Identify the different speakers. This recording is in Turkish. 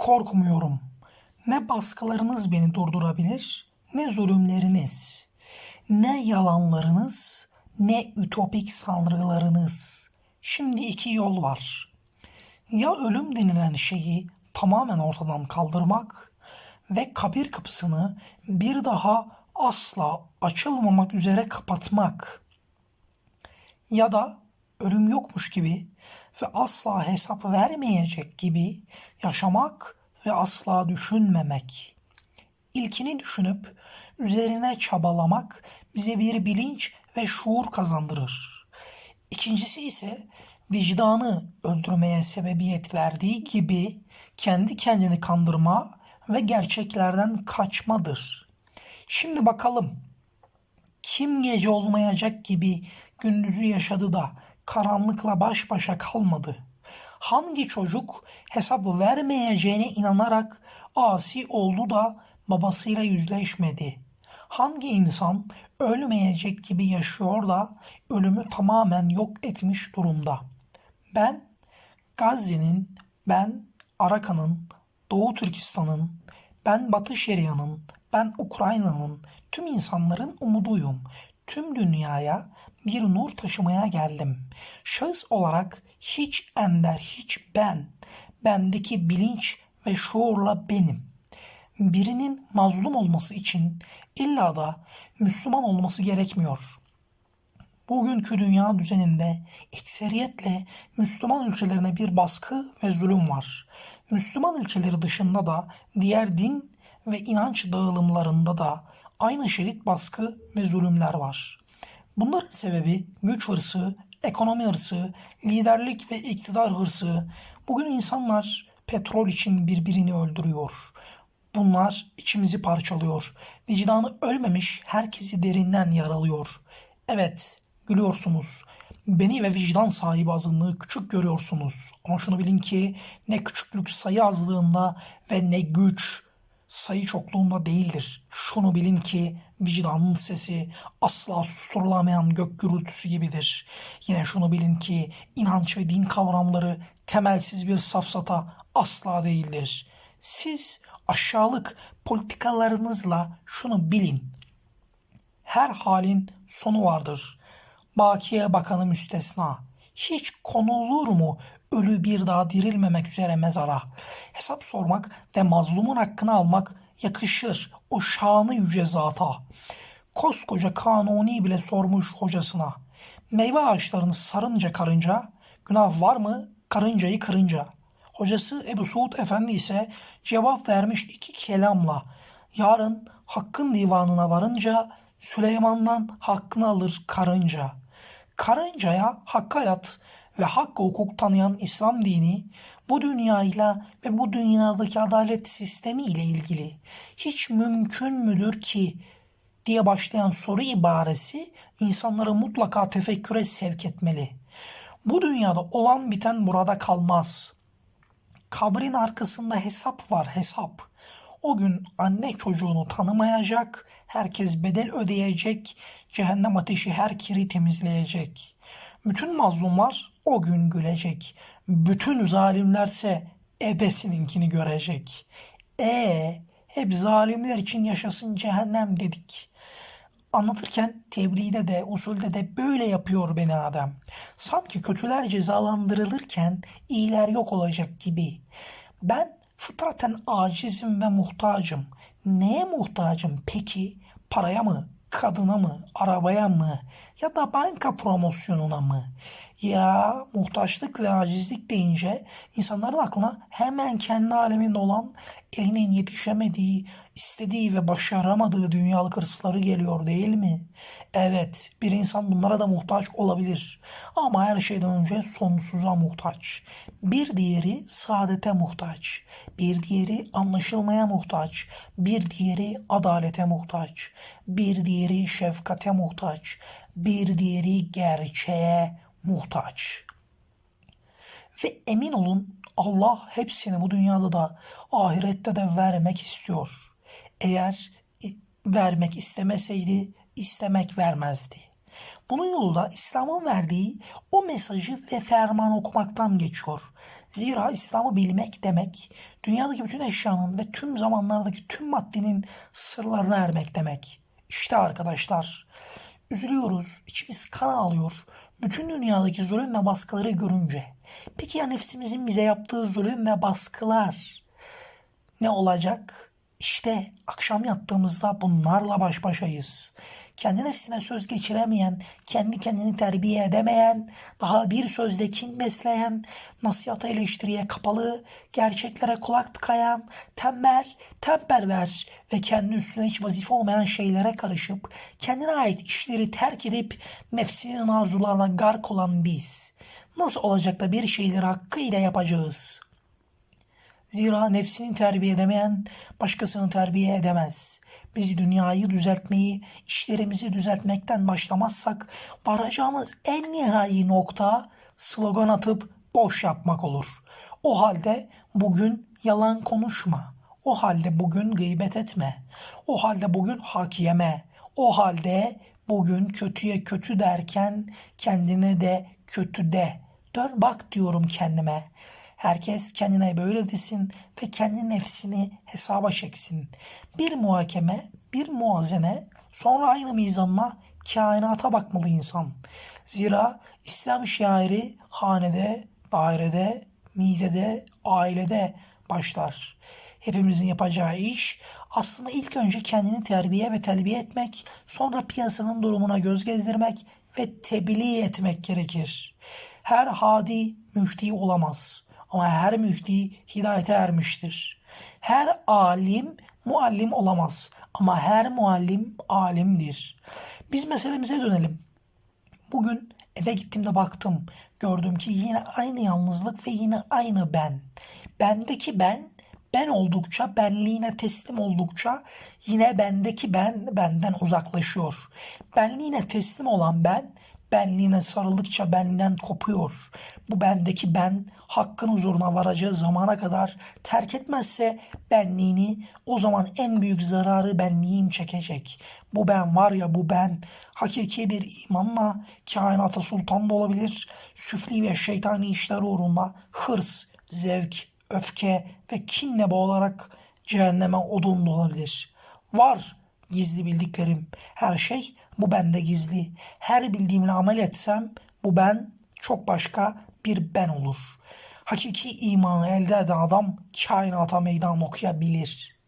Speaker 1: korkmuyorum. Ne baskılarınız beni durdurabilir, ne zulümleriniz, ne yalanlarınız, ne ütopik sanrılarınız. Şimdi iki yol var. Ya ölüm denilen şeyi tamamen ortadan kaldırmak ve kabir kapısını bir daha asla açılmamak üzere kapatmak ya da ölüm yokmuş gibi ve asla hesap vermeyecek gibi yaşamak ve asla düşünmemek. İlkini düşünüp üzerine çabalamak bize bir bilinç ve şuur kazandırır. İkincisi ise vicdanı öldürmeye sebebiyet verdiği gibi kendi kendini kandırma ve gerçeklerden kaçmadır. Şimdi bakalım kim gece olmayacak gibi gündüzü yaşadı da karanlıkla baş başa kalmadı? Hangi çocuk hesap vermeyeceğine inanarak asi oldu da babasıyla yüzleşmedi? Hangi insan ölmeyecek gibi yaşıyor da ölümü tamamen yok etmiş durumda? Ben Gazze'nin, ben Arakan'ın, Doğu Türkistan'ın, ben Batı Şeria'nın, ben Ukrayna'nın, tüm insanların umuduyum. Tüm dünyaya bir nur taşımaya geldim. Şahıs olarak hiç ender, hiç ben. Bendeki bilinç ve şuurla benim. Birinin mazlum olması için illa da Müslüman olması gerekmiyor. Bugünkü dünya düzeninde ekseriyetle Müslüman ülkelerine bir baskı ve zulüm var. Müslüman ülkeleri dışında da diğer din ve inanç dağılımlarında da aynı şerit baskı ve zulümler var. Bunların sebebi güç hırsı, ekonomi hırsı, liderlik ve iktidar hırsı. Bugün insanlar petrol için birbirini öldürüyor. Bunlar içimizi parçalıyor. Vicdanı ölmemiş herkesi derinden yaralıyor. Evet, gülüyorsunuz. Beni ve vicdan sahibi azınlığı küçük görüyorsunuz. Ama şunu bilin ki ne küçüklük sayı azlığında ve ne güç sayı çokluğunda değildir. Şunu bilin ki vicdanın sesi asla susturulamayan gök gürültüsü gibidir. Yine şunu bilin ki inanç ve din kavramları temelsiz bir safsata asla değildir. Siz aşağılık politikalarınızla şunu bilin. Her halin sonu vardır. Bakiye bakanı müstesna. Hiç konulur mu ölü bir daha dirilmemek üzere mezara? Hesap sormak ve mazlumun hakkını almak yakışır o şanı yüce zata. Koskoca kanuni bile sormuş hocasına. Meyve ağaçlarını sarınca karınca, günah var mı karıncayı kırınca? Hocası Ebu Suud Efendi ise cevap vermiş iki kelamla. Yarın hakkın divanına varınca Süleyman'dan hakkını alır karınca. Karıncaya hak hayat ve hak hukuk tanıyan İslam dini bu dünyayla ve bu dünyadaki adalet sistemi ile ilgili hiç mümkün müdür ki diye başlayan soru ibaresi insanları mutlaka tefekküre sevk etmeli. Bu dünyada olan biten burada kalmaz. Kabrin arkasında hesap var hesap. O gün anne çocuğunu tanımayacak, herkes bedel ödeyecek, cehennem ateşi her kiri temizleyecek. Bütün mazlumlar o gün gülecek. Bütün zalimlerse ebesininkini görecek. E hep zalimler için yaşasın cehennem dedik. Anlatırken tebliğde de usulde de böyle yapıyor beni adam. Sanki kötüler cezalandırılırken iyiler yok olacak gibi. Ben fıtraten acizim ve muhtacım. Neye muhtacım peki? Paraya mı? Kadına mı? Arabaya mı? Ya da banka promosyonuna mı? Ya muhtaçlık ve acizlik deyince insanların aklına hemen kendi aleminde olan elinin yetişemediği, istediği ve başaramadığı dünyalık hırsları geliyor değil mi? Evet, bir insan bunlara da muhtaç olabilir. Ama her şeyden önce sonsuza muhtaç. Bir diğeri saadete muhtaç. Bir diğeri anlaşılmaya muhtaç. Bir diğeri adalete muhtaç. Bir diğeri şefkate muhtaç. Bir diğeri gerçeğe muhtaç. Ve emin olun Allah hepsini bu dünyada da ahirette de vermek istiyor. Eğer vermek istemeseydi istemek vermezdi. Bunun yolu da İslam'ın verdiği o mesajı ve fermanı okumaktan geçiyor. Zira İslam'ı bilmek demek, dünyadaki bütün eşyanın ve tüm zamanlardaki tüm maddenin sırlarına ermek demek. İşte arkadaşlar, üzülüyoruz, içimiz kan ağlıyor. Bütün dünyadaki zulüm ve baskıları görünce. Peki ya nefsimizin bize yaptığı zulüm ve baskılar ne olacak? İşte akşam yattığımızda bunlarla baş başayız. Kendi nefsine söz geçiremeyen, kendi kendini terbiye edemeyen, daha bir sözle kin besleyen, nasihata eleştiriye kapalı, gerçeklere kulak tıkayan, tembel, temperver ve kendi üstüne hiç vazife olmayan şeylere karışıp, kendine ait işleri terk edip nefsinin arzularına gark olan biz. Nasıl olacak da bir şeyleri hakkıyla yapacağız?'' Zira nefsini terbiye edemeyen başkasını terbiye edemez. Biz dünyayı düzeltmeyi, işlerimizi düzeltmekten başlamazsak varacağımız en nihai nokta slogan atıp boş yapmak olur. O halde bugün yalan konuşma. O halde bugün gıybet etme. O halde bugün hak yeme. O halde bugün kötüye kötü derken kendine de kötü de. Dön bak diyorum kendime. Herkes kendine böyle desin ve kendi nefsini hesaba çeksin. Bir muhakeme, bir muazene, sonra aynı mizanla kainata bakmalı insan. Zira İslam şairi hanede, dairede, midede, ailede başlar. Hepimizin yapacağı iş aslında ilk önce kendini terbiye ve telbiye etmek, sonra piyasanın durumuna göz gezdirmek ve tebliğ etmek gerekir. Her hadi mühti olamaz. Ama her mühti hidayete ermiştir. Her alim muallim olamaz. Ama her muallim alimdir. Biz meselemize dönelim. Bugün eve gittiğimde baktım. Gördüm ki yine aynı yalnızlık ve yine aynı ben. Bendeki ben ben oldukça, benliğine teslim oldukça yine bendeki ben benden uzaklaşıyor. Benliğine teslim olan ben benliğine sarıldıkça benden kopuyor. Bu bendeki ben hakkın huzuruna varacağı zamana kadar terk etmezse benliğini o zaman en büyük zararı benliğim çekecek. Bu ben var ya bu ben hakiki bir imanla kainata sultan da olabilir. Süfli ve şeytani işler uğrunda hırs, zevk, öfke ve kinle boğularak cehenneme odun da olabilir. Var gizli bildiklerim. Her şey bu bende gizli. Her bildiğimle amel etsem bu ben çok başka bir ben olur. Hakiki imanı elde eden adam kainata meydan okuyabilir.''